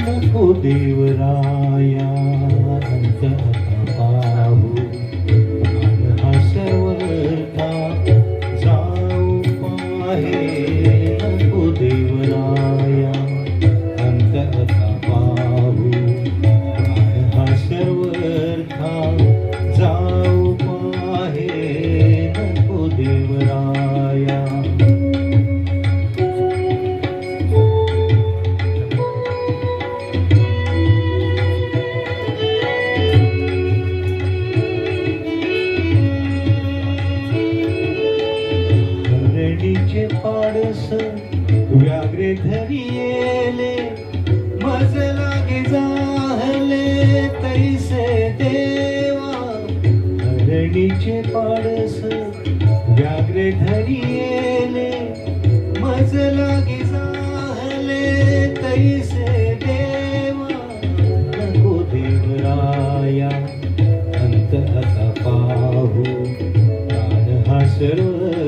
नको देवराया अंत पाहू हा सर्वथा जाऊ पाहे. नको देवराया. हरणीचे पाडस धरी येले मज लागे जाहले तैसे देवा. हरणीचे पाडस व्याग्रे धरी येले मज लागे जाहले तैसे देवा. नको देवराया अंत आता पाहू. प्राण हा सर्व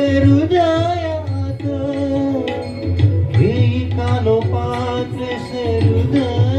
हृदयात. हे कालोपात हृदय.